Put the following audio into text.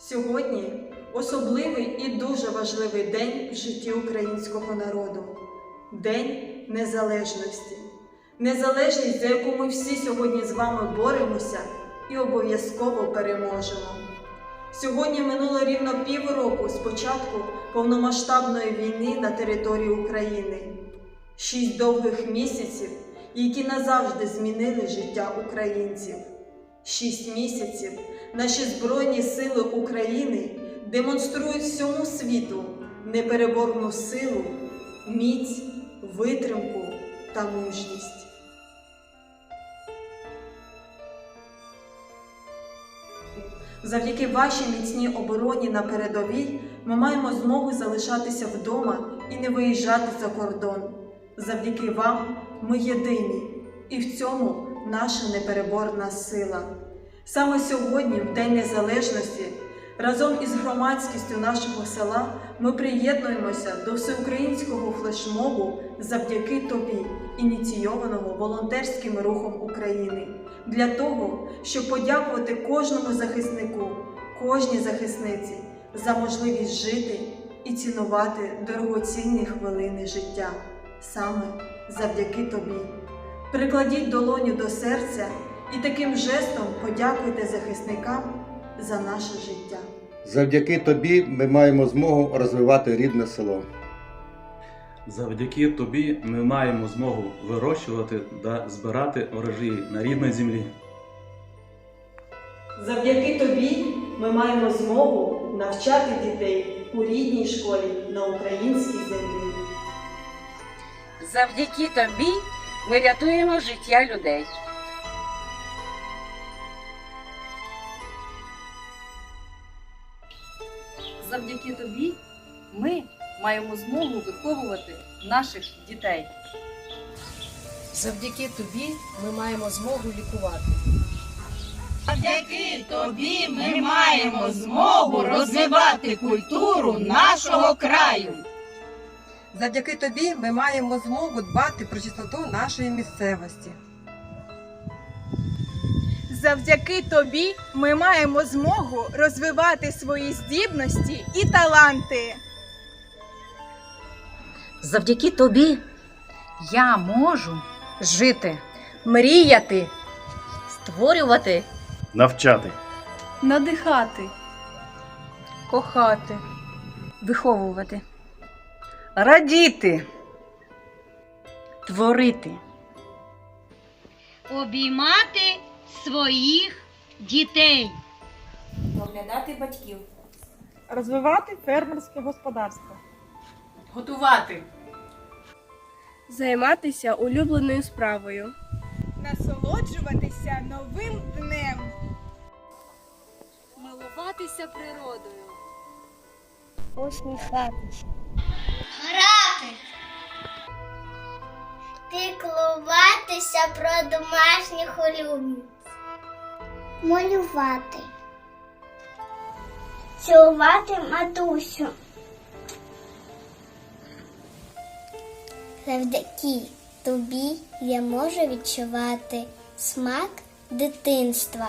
Сьогодні особливий і дуже важливий день в житті українського народу День Незалежності. Незалежність, за яку ми всі сьогодні з вами боремося і обов'язково переможемо. Сьогодні минуло рівно півроку з початку повномасштабної війни на території України. Шість довгих місяців, які назавжди змінили життя українців. Шість місяців наші Збройні Сили України демонструють всьому світу непереборну силу, міць, витримку та мужність. Завдяки вашій міцній обороні на передовій ми маємо змогу залишатися вдома і не виїжджати за кордон. Завдяки вам ми єдині, і в цьому наша непереборна сила. Саме сьогодні, в День Незалежності, разом із громадськістю нашого села ми приєднуємося до всеукраїнського флешмобу завдяки тобі, ініційованого волонтерським рухом України, для того, щоб подякувати кожному захиснику, кожній захисниці за можливість жити і цінувати дорогоцінні хвилини життя, саме завдяки тобі. Прикладіть долоню до серця і таким жестом подякуйте захисникам за наше життя. Завдяки тобі ми маємо змогу розвивати рідне село. Завдяки тобі ми маємо змогу вирощувати та збирати урожаї на рідній землі. Завдяки тобі ми маємо змогу навчати дітей у рідній школі на українській землі. Завдяки тобі ми рятуємо життя людей. Завдяки тобі ми маємо змогу виховувати наших дітей. Завдяки тобі ми маємо змогу лікувати. Завдяки тобі ми маємо змогу розвивати культуру нашого краю. Завдяки тобі ми маємо змогу дбати про чистоту нашої місцевості. Завдяки тобі ми маємо змогу розвивати свої здібності і таланти. Завдяки тобі я можу жити, мріяти, створювати, Навчати. Надихати. кохати, виховувати, Радіти, творити, Обіймати своїх дітей. Доглядати батьків. Розвивати фермерське господарство. готувати, Займатися улюбленою справою. Насолоджуватися новим днем. Милуватися природою. Усміхатися. Грати. Піклуватися про домашніх улюбленців. Малювати. Цілувати матусю. Завдяки тобі я можу відчувати смак дитинства.